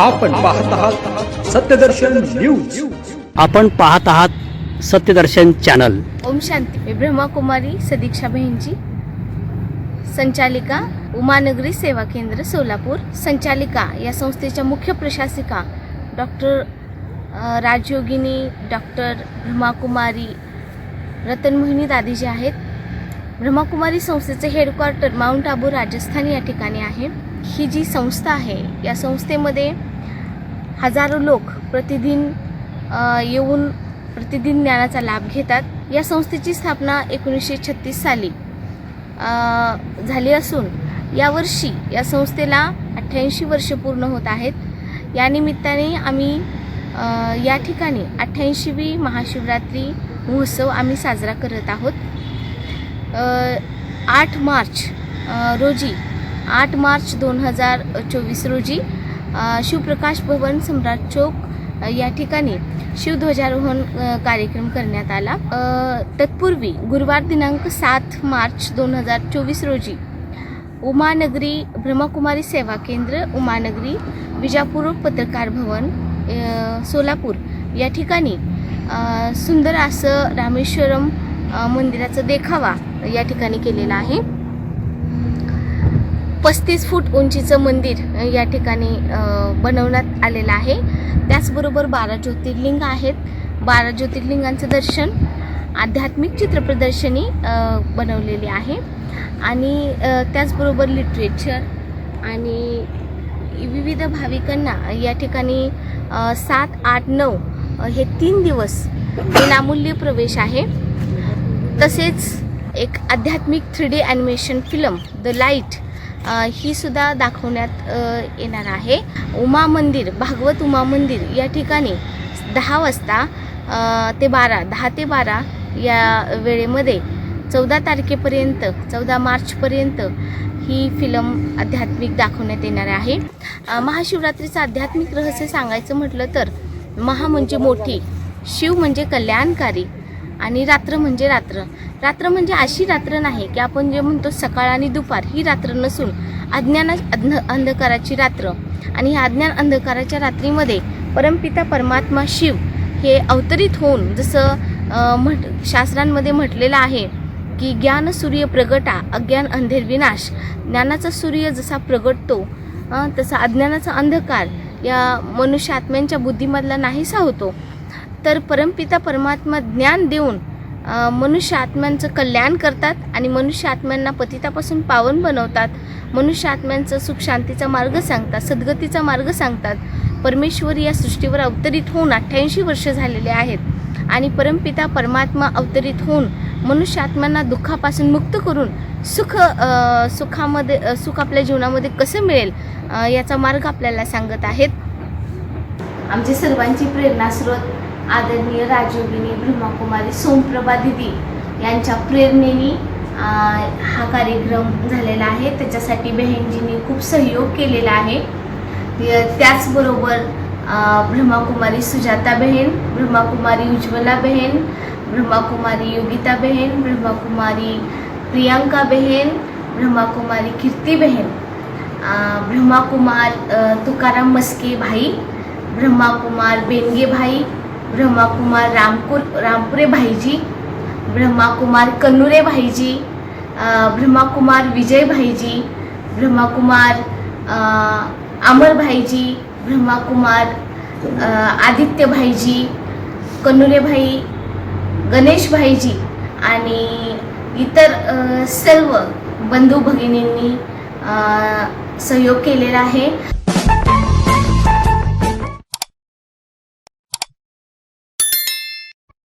आपण पाहत आहात सत्यदर्शन न्यूज. आपण पाहत आहात सत्यदर्शन चॅनल. ओम शांती. मी ब्रह्माकुमारी सदीक्षा बहिणजी. संचालिका उमानगरी सेवा केंद्र सोलापूर. संचालिका या संस्थेच्या मुख्य प्रशासिका डॉक्टर राजयोगिनी डॉक्टर ब्रह्माकुमारी रतनमोहिनी दादी जे आहेत. ब्रह्माकुमारी संस्थेचे हेडक्वार्टर माउंट आबू राजस्थान या ठिकाणी आहे. ही जी संस्था आहे या संस्थेमध्ये हजारो लोक प्रतिदिन येऊन प्रतिदिन ज्ञानाचा लाभ घेतात. या संस्थेची स्थापना एकोणीसशे छत्तीस साली झाली असून यावर्षी या संस्थेला अठ्ठ्याऐंशी वर्ष पूर्ण होत आहेत. या निमित्ताने आम्ही या ठिकाणी अठ्ठ्याऐंशीवी महाशिवरात्री महोत्सव आम्ही साजरा करत आहोत. आठ मार्च रोजी आठ मार्च दोन हजार चोवीस रोजी शिवप्रकाश भवन सम्राट चौक या ठिकाणी शिवध्वजारोहण कार्यक्रम करण्यात आला. तत्पूर्वी गुरुवार दिनांक सात मार्च दोन हजार चोवीस रोजी उमानगरी ब्रह्मकुमारी सेवा केंद्र उमानगरी विजापूर पत्रकार भवन सोलापूर या ठिकाणी सुंदर असं रामेश्वरम मंदिराचा देखावा या ठिकाणी केलेला आहे. पस्तीस फूट उंचीचं मंदिर या ठिकाणी बनवण्यात आलेलं आहे. त्याचबरोबर बारा ज्योतिर्लिंग आहेत. बारा ज्योतिर्लिंगांचं दर्शन आध्यात्मिक चित्रप्रदर्शनी बनवलेली आहे. आणि त्याचबरोबर लिटरेचर आणि विविध भाविकांना या ठिकाणी सात आठ नऊ हे तीन दिवस विनामूल्य प्रवेश आहे. तसेच एक आध्यात्मिक three D animation film the light ही सुद्धा दाखवण्यात येणार आहे. उमा मंदिर भागवत उमा मंदिर या ठिकाणी दहा वाजता ते बारा दहा ते बारा या वेळेमध्ये चौदा तारखेपर्यंत चौदा मार्चपर्यंत ही फिल्म आध्यात्मिक दाखवण्यात येणार आहे. महाशिवरात्रीचं आध्यात्मिक रहस्य सांगायचं म्हटलं तर महा म्हणजे मोठी शिव म्हणजे कल्याणकारी आणि रात्र म्हणजे रात्र. रात्र म्हणजे अशी रात्र नाही की आपण जे म्हणतो सकाळ आणि दुपार ही रात्र नसून अज्ञाना अज्ञ अंधकाराची रात्र. आणि ह्या अज्ञान अंधकाराच्या रात्रीमध्ये परमपिता परमात्मा शिव हे अवतरित होऊन जसं म्हट शास्त्रांमध्ये म्हटलेलं आहे की ज्ञान सूर्य प्रगटा अज्ञान अंधेर विनाश. ज्ञानाचा सूर्य जसा प्रगटतो तसा अज्ञानाचा अंधकार या मनुष्य आत्म्यांच्या बुद्धीमधला नाहीसा होतो. तर परमपिता परमात्मा ज्ञान देऊन मनुष्य आत्म्यांचं कल्याण करतात आणि मनुष्य आत्म्यांना पतितापासून पावन बनवतात. मनुष्य आत्म्यांचं सुख शांतीचा मार्ग सांगतात सद्गतीचा मार्ग सांगतात. परमेश्वर या सृष्टीवर अवतरित होऊन अठ्ठ्याऐंशी वर्ष झालेले आहेत आणि परमपिता परमात्मा अवतरित होऊन मनुष्य आत्म्यांना दुःखापासून मुक्त करून सुख सुखामध्ये सुख आपल्या जीवनामध्ये कसं मिळेल याचा मार्ग आपल्याला सांगत आहेत. आमची सर्वांची प्रेरणास्रोत आदरणीय राजयोगिनी ब्रह्माकुमारी सोमप्रभा दिदी यांच्या प्रेरणेने हा कार्यक्रम झालेला आहे. त्याच्यासाठी बहिणजींनी खूप सहयोग केलेला आहे. त्याचबरोबर ब्रह्माकुमारी सुजाता बहीण ब्रह्माकुमारी उज्ज्वला बहीण ब्रह्माकुमारी योगिता बहीण ब्रह्माकुमारी प्रियांका बहीण ब्रह्माकुमारी कीर्ती बहीण ब्रह्माकुमार तुकाराम मस्के भाई ब्रह्माकुमार बेनगे भाई ब्रह्माकुमार रामकुर रामपुरे भाईजी ब्रह्माकुमार कन्नुरे भाईजी ब्रह्माकुमार विजय भाईजी ब्रह्माकुमार अमर भाईजी ब्रह्माकुमार आदित्य भाईजी कन्नुरे भाई गणेश भाईजी आणि इतर सर्व बंधू भगिनींनी सहयोग केलेला आहे.